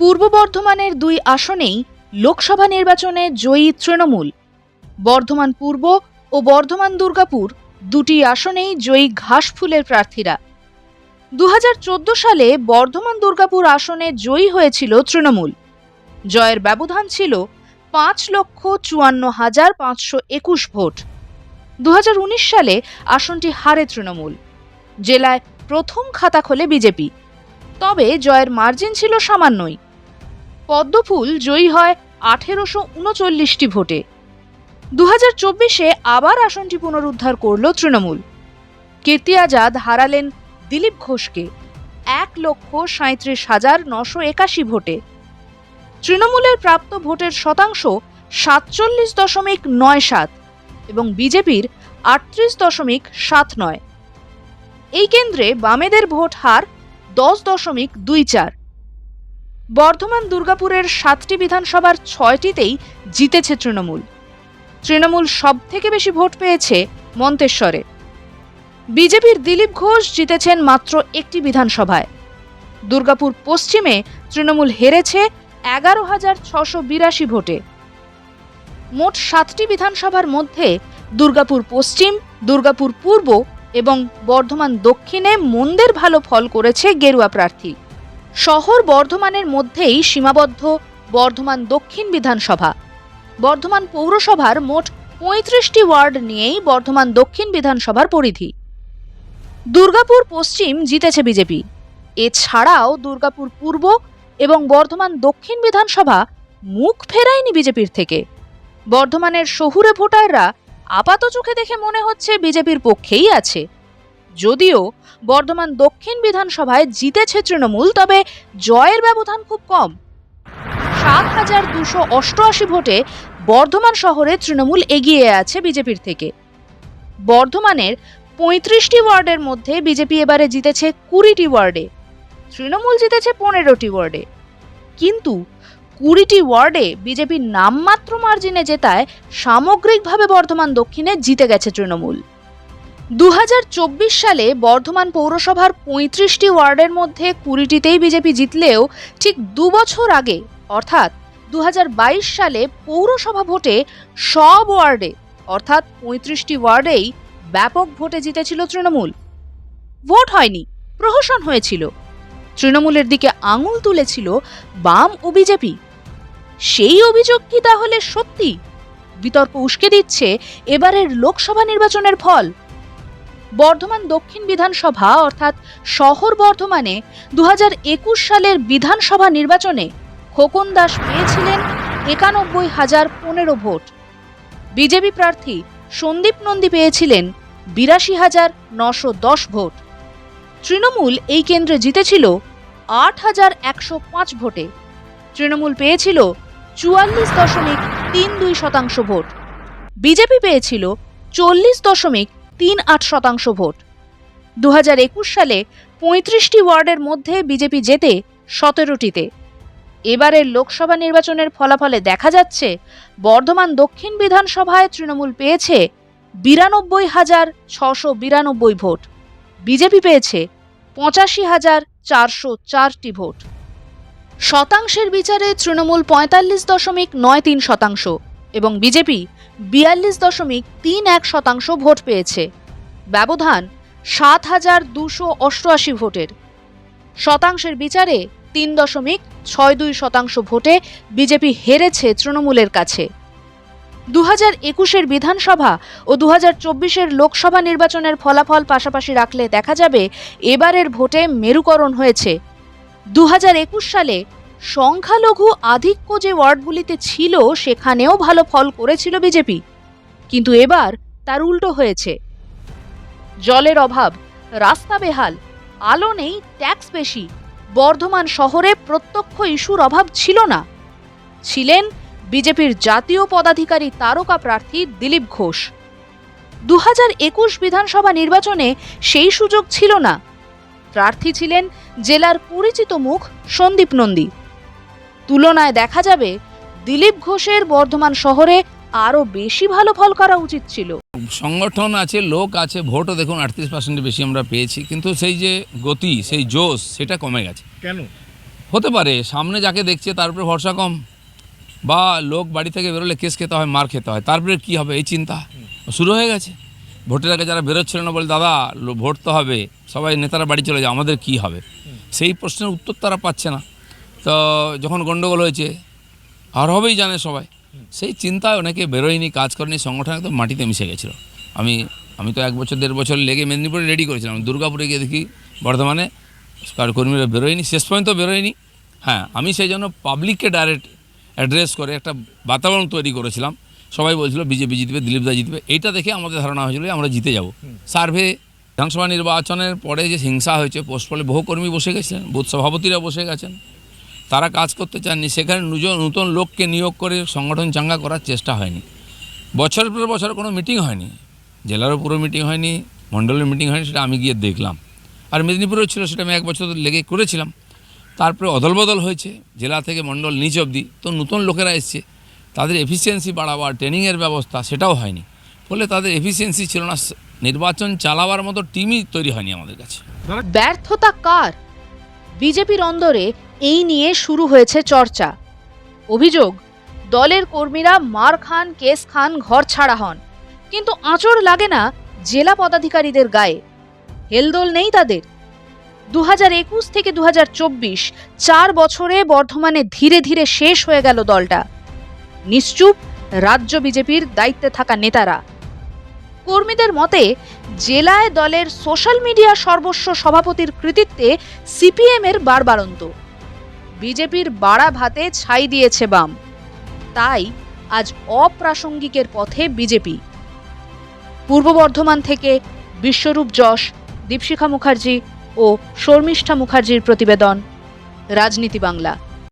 পূর্ব বর্ধমানের দুই আসনেই লোকসভা নির্বাচনে জয়ী তৃণমূল। বর্ধমান পূর্ব ও বর্ধমান দুর্গাপুর দুটি আসনেই জয়ী ঘাসফুলের প্রার্থীরা। দু হাজার চোদ্দ সালে বর্ধমান দুর্গাপুর আসনে জয়ী হয়েছিল তৃণমূল। জয়ের ব্যবধান ছিল পাঁচ লক্ষ চুয়ান্ন হাজার পাঁচশো একুশ ভোট। দু হাজার উনিশ সালে আসনটি হারে তৃণমূল। জেলায় প্রথম খাতা খোলে বিজেপি। তবে জয়ের মার্জিন ছিল সামান্যই। পদ্মফুল জয়ী হয় আঠেরোশো উনচল্লিশটি ভোটে। দু হাজার চব্বিশে আবার আসনটি পুনরুদ্ধার করল তৃণমূল। কীর্তি আজাদ হারালেন দিলীপ ঘোষকে, এক লক্ষ সাঁত্রিশ হাজার নশো একাশি ভোটে। তৃণমূলের প্রাপ্ত ভোটের শতাংশ সাতচল্লিশ দশমিক নয় সাত এবং বিজেপির আটত্রিশ দশমিক সাত নয়। এই কেন্দ্রে বামেদের ভোট হার দশ দশমিক দুই চার। বর্ধমান দুর্গাপুরের সাতটি বিধানসভার ছয়টিতেই জিতেছে তৃণমূল। তৃণমূল সব থেকে বেশি ভোট পেয়েছে মন্তেশ্বরে। বিজেপির দিলীপ ঘোষ জিতেছেন মাত্র একটি বিধানসভায়। দুর্গাপুর পশ্চিমে তৃণমূল হেরেছে এগারো হাজার ছশো বিরাশি ভোটে। মোট সাতটি বিধানসভার মধ্যে দুর্গাপুর পশ্চিম, দুর্গাপুর পূর্ব এবং বর্ধমান দক্ষিণে মন্দের ভালো ফল করেছে গেরুয়া প্রার্থী। শহর বর্ধমানের মধ্যেই সীমাবদ্ধ বর্ধমান দক্ষিণ বিধানসভা। বর্ধমান পৌরসভার মোট পঁয়ত্রিশটি ওয়ার্ড নিয়েই বর্ধমান দক্ষিণ বিধানসভার পরিধি। দুর্গাপুর পশ্চিম জিতেছে বিজেপি। এছাড়াও দুর্গাপুর পূর্ব এবং বর্ধমান দক্ষিণ বিধানসভা মুখ ফেরায়নি বিজেপির থেকে। বর্ধমানের শহুরে ভোটাররা আপাত চোখে দেখে মনে হচ্ছে বিজেপির পক্ষেই আছে। যদিও বর্ধমান দক্ষিণ বিধানসভায় জিতেছে তৃণমূল, তবে জয়ের ব্যবধান খুব কম। সাত হাজার দুশো অষ্টআশি ভোটে বর্ধমান শহরে তৃণমূল এগিয়ে আছে বিজেপির থেকে। বর্ধমানের পঁয়ত্রিশটি ওয়ার্ডের মধ্যে বিজেপি এবারে জিতেছে কুড়িটি ওয়ার্ডে। তৃণমূল জিতেছে পনেরোটি ওয়ার্ডে। কিন্তু কুড়িটি ওয়ার্ডে বিজেপির নামমাত্র মার্জিনে জেতায় সামগ্রিকভাবে বর্ধমান দক্ষিণে জিতে গেছে তৃণমূল। দু হাজার চব্বিশ সালে বর্ধমান পৌরসভার পঁয়ত্রিশটি ওয়ার্ডের মধ্যে কুড়িটিতেই বিজেপি জিতলেও ঠিক দু বছর আগে, অর্থাৎ দু হাজার বাইশ সালে পৌরসভা ভোটে সব ওয়ার্ডে, অর্থাৎ পঁয়ত্রিশটি ওয়ার্ডেই ব্যাপক ভোটে জিতেছিল তৃণমূল। ভোট হয়নি, প্রহসন হয়েছিল। তৃণমূলের দিকে আঙুল তুলেছিল বাম ও বিজেপি। সেই অভিযোগ কি তাহলে সত্যি? বিতর্ক উস্কে দিচ্ছে এবারের লোকসভা নির্বাচনের ফল। বর্ধমান দক্ষিণ বিধানসভা, অর্থাৎ শহর বর্ধমানে দু হাজার একুশ সালের বিধানসভা নির্বাচনে খোকন দাস পেয়েছিলেন একানব্বই হাজার পনেরো ভোট। বিজেপি প্রার্থী সন্দীপ নন্দী পেয়েছিলেন বিরাশি হাজার নশো দশ ভোট। তৃণমূল এই কেন্দ্রে জিতেছিল আট হাজার একশো পাঁচ ভোটে। তৃণমূল পেয়েছিল চুয়াল্লিশ দশমিক তিন দুই শতাংশ ভোট। বিজেপি পেয়েছিল চল্লিশ দশমিক তিন আট শতাংশ ভোট। দু সালে পঁয়ত্রিশটি ওয়ার্ডের মধ্যে বিজেপি জেতে সতেরোটিতে। এবারের লোকসভা নির্বাচনের ফলাফলে দেখা যাচ্ছে, বর্ধমান দক্ষিণ বিধানসভায় তৃণমূল পেয়েছে বিরানব্বই হাজার ছশো বিরানব্বই ভোট। বিজেপি পেয়েছে পঁচাশি হাজার চারশো চারটি ভোট। শতাংশের বিচারে তৃণমূল পঁয়তাল্লিশ দশমিক নয় তিন শতাংশ। এবং বিজেপি বিয়াল্লিশ দশমিক তিন এক শতাংশ ভোট পেয়েছে। ব্যবধান সাত হাজার দুশো অষ্টআশি ভোটের। শতাংশের বিচারে তিন দশমিক ছয় দুই শতাংশ ভোটে বিজেপি হেরেছে তৃণমূলের কাছে। দু হাজার একুশের বিধানসভা ও দু হাজার চব্বিশের লোকসভা নির্বাচনের ফলাফল পাশাপাশি রাখলে দেখা যাবে এবারের ভোটে মেরুকরণ হয়েছে। দু হাজার একুশ সালে সংখ্যালঘু আধিক্য যে ওয়ার্ডগুলিতে ছিল, সেখানেও ভালো ফল করেছিল বিজেপি। কিন্তু এবার তার উল্টো হয়েছে। জলের অভাব, রাস্তা বেহাল, আলো নেই, ট্যাক্স বেশি, বর্ধমান শহরে প্রত্যক্ষ ইস্যুর অভাব ছিল না। ছিলেন বিজেপির জাতীয় পদাধিকারী তারকা প্রার্থী দিলীপ ঘোষ। দু হাজার একুশ বিধানসভা নির্বাচনে সেই সুযোগ ছিল না। প্রার্থী ছিলেন জেলার পরিচিত মুখ সন্দীপ নন্দী। তুলনায় দেখা যাবে দিলীপ ঘোষের বর্ধমান শহরে আরও বেশি ভালো ফল করা উচিত ছিল। সংগঠন আছে লোক আছে ভোটও দেখুন আটত্রিশ পার্সেন্টের বেশি আমরা পেয়েছি কিন্তু সেই যে গতি সেই জোশ সেটা কমে গেছে। কেন? হতে পারে সামনে যাকে দেখছে তার উপরে ভরসা কম বা লোক বাড়ি থেকে বেরোলে কেস খেতে হয় মার খেতে হয় তারপরে কী হবে এই চিন্তা। শুরু হয়ে গেছে। ভোটের আগে যারা বেরোচ্ছিল না বলে দাদা লো- ভোট তো হবে সবাই নেতারা বাড়ি চলে যায় আমাদের কি হবে? সেই প্রশ্নের উত্তর তারা পাচ্ছে না। তো যখন গণ্ডগোল হয়েছে, আর হবেই জানে সবাই। সেই চিন্তায় অনেকে বেরোয়নি, কাজ করেনি, সংগঠন একদম মাটিতে মিশে গেছিল। আমি আমি তো এক বছর, দেড় বছর লেগে মেদিনীপুরে রেডি করেছিলাম। দুর্গাপুরে গিয়ে দেখি, বর্ধমানে কার কর্মীরা বেরোয়নি, শেষ পর্যন্ত বেরোয়নি। হ্যাঁ আমি সেই জন্য পাবলিককে ডাইরেক্ট অ্যাড্রেস করে একটা বাতাবরণ তৈরি করেছিলাম। সবাই বলছিল, বিজেপি জিতবে দা জিতবে। এইটা দেখে আমাদের ধারণা হয়েছিল আমরা জিতে যাব। সার্ভে, বিধানসভা নির্বাচনের পরে যে হিংসা হয়েছে পোস্টপলে বহু কর্মী বসে গেছিলেন, বুথ সভাপতিরা বসে গেছেন। তারা কাজ করতে চাননি। সেখানে নতুন লোককে নিয়োগ করে সংগঠন চাঙ্গা করার চেষ্টা হয়নি। বছরের পর বছর কোনো মিটিং হয়নি। জেলারও পুরো মিটিং হয়নি, মণ্ডলের মিটিং হয়নি, সেটা আমি গিয়ে দেখলাম। আর মেদিনীপুরেও ছিল, সেটা আমি এক বছর লেগে করেছিলাম। তারপরে অদলবদল হয়েছে, জেলা থেকে মণ্ডল নিচ অবধি। তো নতুন লোকেরা এসছে। তাদের এফিসিয়েন্সি বাড়াবার ট্রেনিংয়ের ব্যবস্থা সেটাও হয়নি। ফলে তাদের এফিসিয়েন্সি ছিল না। নির্বাচন চালাবার মতো টিমই তৈরি হয়নি আমাদের কাছে। ব্যর্থতা কার? বিজেপির অন্দরে এই নিয়ে শুরু হয়েছে চর্চা। অভিযোগ, দলের কর্মীরা মার খান, কেস খান, ঘর ছাড়া হন। কিন্তু আঁচড় লাগে না জেলা পদাধিকারীদের গায়ে। হেলদোল নেই তাদের। দু একুশ থেকে দু চার বছরে বর্ধমানে ধীরে ধীরে শেষ হয়ে গেল দলটা। নিশ্চুপ রাজ্য বিজেপির দায়িত্বে থাকা নেতারা। কর্মীদের মতে, জেলায় দলের সোশ্যাল মিডিয়া সর্বস্ব সভাপতির কৃতিত্বে সিপিএমের বারবারন্ত বিজেপির বাড়া ভাতে ছাই দিয়েছে বাম। তাই আজ অপ্রাসঙ্গিকের পথে বিজেপি। পূর্ব বর্ধমান থেকে বিশ্বরূপ যশ, দীপশিখা মুখার্জি ও শর্মিষ্ঠা মুখার্জির প্রতিবেদন, রাজনীতি বাংলা।